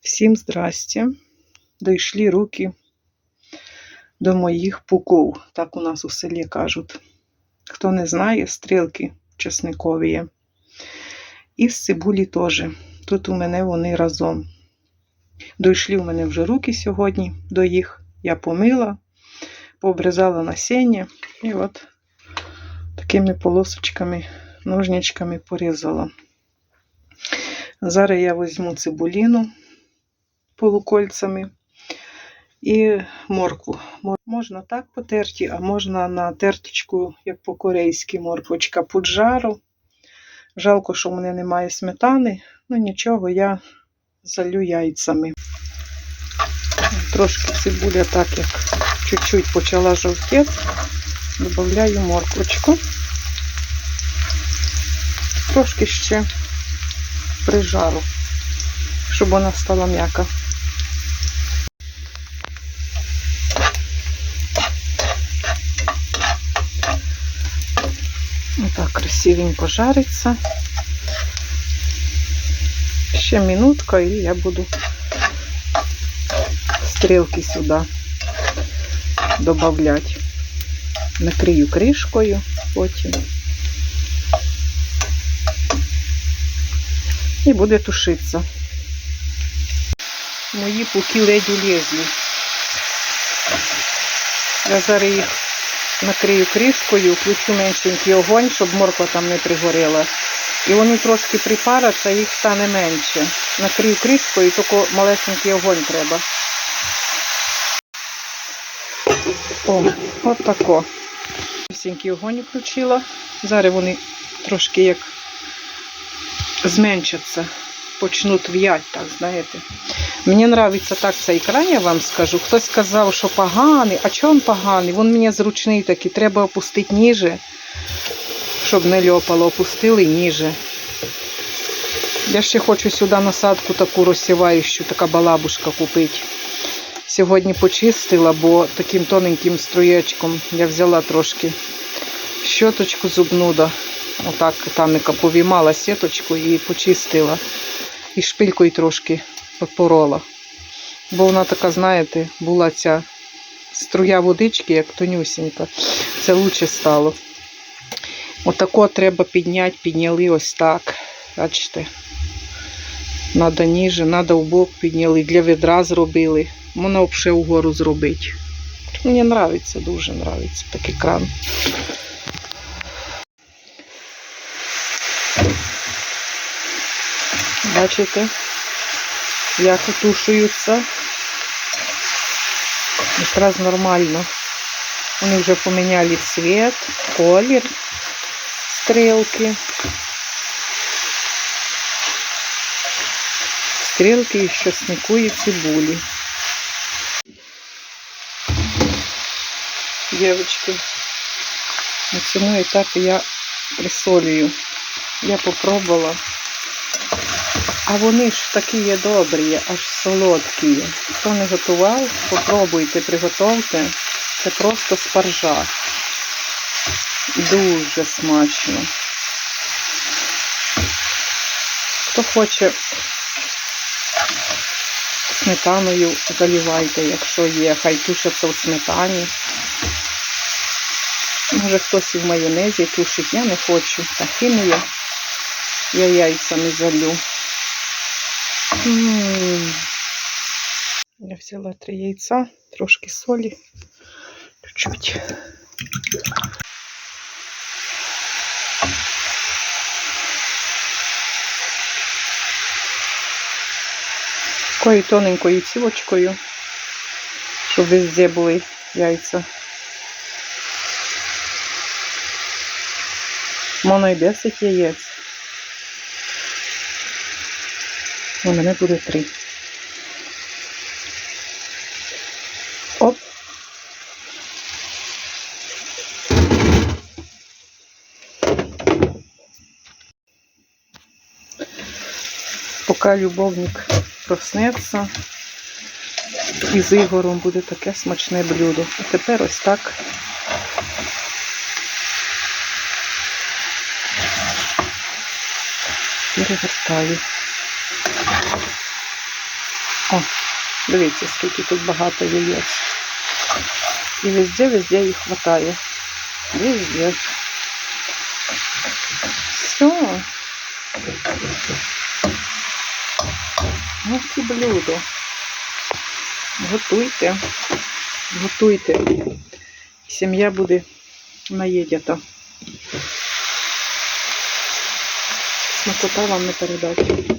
Всім здрасте. Дійшли руки до моїх пуков, так у нас у селі кажуть. Хто не знає, стрілки чесникові. І з цибулі теж. Тут у мене вони разом. Дійшли у мене вже руки сьогодні до їх. Я помила, пообрізала насіння і от такими полосочками, ножничками порізала. Зараз я візьму цибуліну полукольцями і моркву. Можна так потерти, а можна на терточку, як по-корейськи, морквочка поджару. Жалко, що в мене немає сметани. Ну нічого, я залю яйцями. Трошки цибуля так як чуть-чуть почала жовтіти. Добавляю морквочку. Трошки ще прижару, щоб вона стала м'яка. Отак красивенько жариться. Ще минутка і я буду стрілки сюди додавати. Накрию кришкою потім. І буде тушитися. Мої пуки ледь улезли. Я зараз їх накрию кришкою, включу меншенький огонь, щоб морква там не пригоріла. І вони трошки припараться, їх стане менше. Накрию кришкою, тільки малесенький огонь треба. О, от тако. Малесенький огонь включила. Зараз вони трошки як зменшаться, почнуть в'ять, так, знаєте. Мені подобається так цей край, я вам скажу. Хтось сказав, що поганий. А чому він поганий? Він мені зручний такий. Треба опустити ніже, щоб не льопало. Опустили ніже. Я ще хочу сюди насадку таку розсіваючу, така балабушка купити. Сьогодні почистила, бо таким тоненьким струєчком я взяла трошки щоточку зубну, да. отак там яка повімала сіточку і почистила. І шпилькою трошки попорола. Бо вона така, знаєте, була ця струя водички, як тонюсінька. Це лучше стало. Отако треба підняти, підняли ось так. Бачите? Надо ніже, надо в бок підняли, для ведра зробили. Можна взагалі вгору зробити. Мені подобається, дуже подобається такий кран. Бачите, як утушуються. Якраз нормально. Вони вже поміняли цвіт, колір, стрілки. Стрілки із часнику і цибулі. Дівчатки, на цьому етапі я присолюю. Я попробувала. А вони ж такі є добрі, аж солодкі. Хто не готував, попробуйте, приготовте. Це просто спаржа. Дуже смачно. Хто хоче сметаною заливайте, якщо є, хай тушаться в сметані. Може хтось і в майонезі тушить, я не хочу. Та кину я. Я яйцями залю. Я взяла три яйця, трошки солі, чуть-чуть. Такою тоненькою цівочкою, щоб везде були яйця. Можна і 10 яєць. У мене буде три. Оп. Поки любовник проснеться, і з Ігорем буде таке смачне блюдо. А тепер ось так. Перевертаю. О, дивіться, скільки тут багато яєць. І везде, везде їх хватає. Везде. Все. Ось і блюдо. Готуйте. Готуйте. Сім'я буде наїдята. Смакота вам не передати.